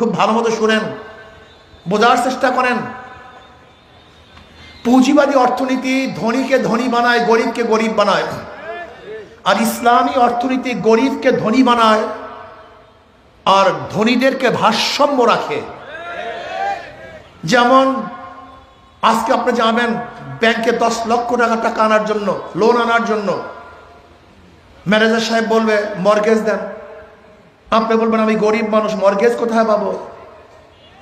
খুব ভালো মতো শুনেন, বোঝার চেষ্টা করেন। পুঁজিবাদী অর্থনীতি ধনীকে ধনী বানায়, গরিবকে গরিব বানায়। আর ইসলামী অর্থনীতি গরিবকে ধনী বানায়, আর ধনীদেরকে ভারসাম্য রাখে। যেমন, আজকে আপনি যাবেন ব্যাংকে দশ লক্ষ টাকা টাকা আনার জন্য লোন আনার জন্য। ম্যানেজার সাহেব বলবে, মর্গেজ দেন। আপনি বলবেন, আমি গরিব মানুষ, মর্গেজ কোথায় পাবো?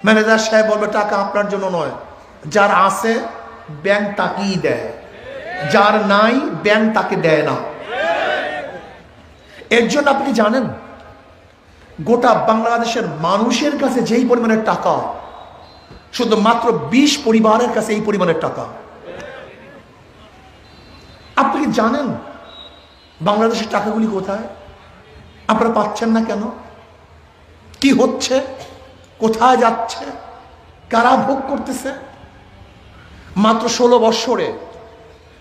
ম্যানেজার সাহেব বলবে, টাকা আপনার জন্য নয়। যার আছে, ব্যাংক তাকেই দেয়। যার নাই, ব্যাংক তাকে দেয় না। এর জন্য আপনি জানেন? গোটা বাংলাদেশের মানুষের কাছে যেই পরিমাণের টাকা, শুধু মাত্র বিশ পরিবারের কাছে এই পরিমাণের টাকা। আপনি কি জানেন বাংলাদেশের টাকাগুলি কোথায়? আপনারা পাচ্ছেন না কেন? কি হচ্ছে? কোথায় যাচ্ছে? কারা ভোগ করতেছে? মাত্র ষোলো বৎসরে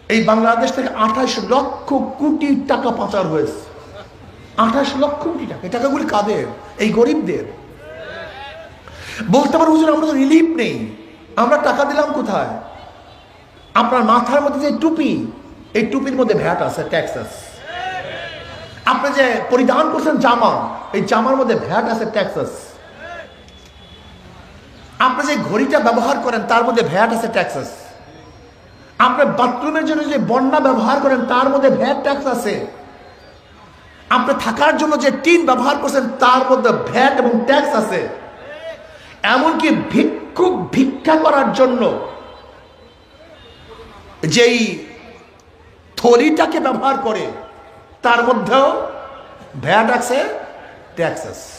এই বাংলাদেশ থেকে আঠাশ লক্ষ কোটি টাকা পাচার হয়েছে। আঠাশ লক্ষ কোটি টাকা। এই টাকাগুলি কাদের? এই গরিবদের। বলতে পারো হুজুর, আমরা তো রিলিফ নেই। আমরা টাকা দিলাম কোথায়? আপনার মাথার মধ্যে যে টুপি, এই টুপির মধ্যে ভ্যাট আছে ট্যাক্স আছে। আপনি যে পরিধান করছেন জামা, এই জামার মধ্যে ভ্যাট আছে ট্যাক্স আছে আপনি যে ঘড়িটা ব্যবহার করেন, তার মধ্যে ভ্যাট আছে ট্যাক্স আছে আপনি বাথরুমের জন্য যে বন্যা ব্যবহার করেন, তার মধ্যে ভ্যাট ট্যাক্স আছে। আপনি থাকার জন্য যে টিন ব্যবহার করছেন, তার মধ্যে ভ্যাট এবং ট্যাক্স আছে। এমনকি ভিক্ষুক ভিক্ষা করার জন্য যেই থলিটাকে ব্যবহার করে তার মধ্যেও ভ্যাট আছে ট্যাক্স আছে।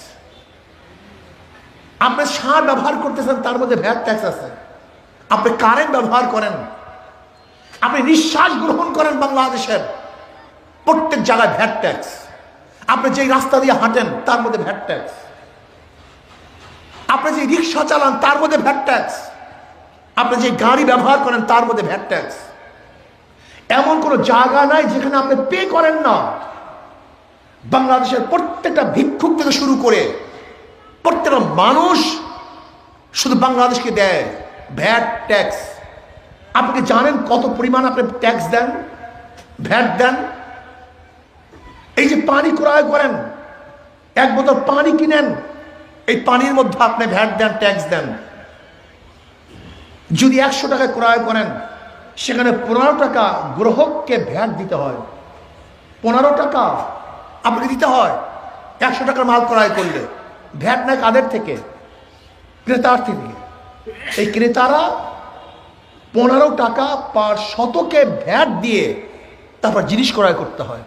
আপনি সার ব্যবহার করতেছেন, তার মধ্যে ভ্যাট ট্যাক্স আছে। আপনি কারেন্ট ব্যবহার করেন। আপনি নিঃশ্বাস গ্রহণ করেন বাংলাদেশের। প্রত্যেক জায়গায় ভ্যাট ট্যাক্স আপনি যেই রাস্তা দিয়ে হাঁটেন, তার মধ্যে ভ্যাট ট্যাক্স আপনি যে রিক্সা চালান, তার মধ্যে ভ্যাট ট্যাক্স আপনি যে গাড়ি ব্যবহার করেন, তার মধ্যে ভ্যাট ট্যাক্স এমন কোনো জায়গা নাই যেখানে আপনি পে করেন না। বাংলাদেশের প্রত্যেকটা ভিক্ষুক থেকে শুরু করে প্রত্যেকটা মানুষ শুধু বাংলাদেশকে দেয় ভ্যাট ট্যাক্স আপনি জানেন কত পরিমাণ আপনি ট্যাক্স দেন ভ্যাট দেন? এই যে পানি ক্রয় করেন, এক বোতল পানি কিনেন, এই পানির মধ্যে আপনি ভ্যাট দেন ট্যাক্স দেন। যদি একশো টাকা ক্রয় করেন সেখানে পনেরো টাকা গ্রহককে ভ্যাট দিতে হয়। পনেরো টাকা আপনাকে দিতে হয়। একশো টাকার মাল ক্রয় করলে। ভ্যাট নেয় কাদের থেকে? ক্রেতার থেকে। এই ক্রেতারা পনেরো টাকা পার শতকে ভ্যাট দিয়ে তারপর জিনিস ক্রয় করতে হয়।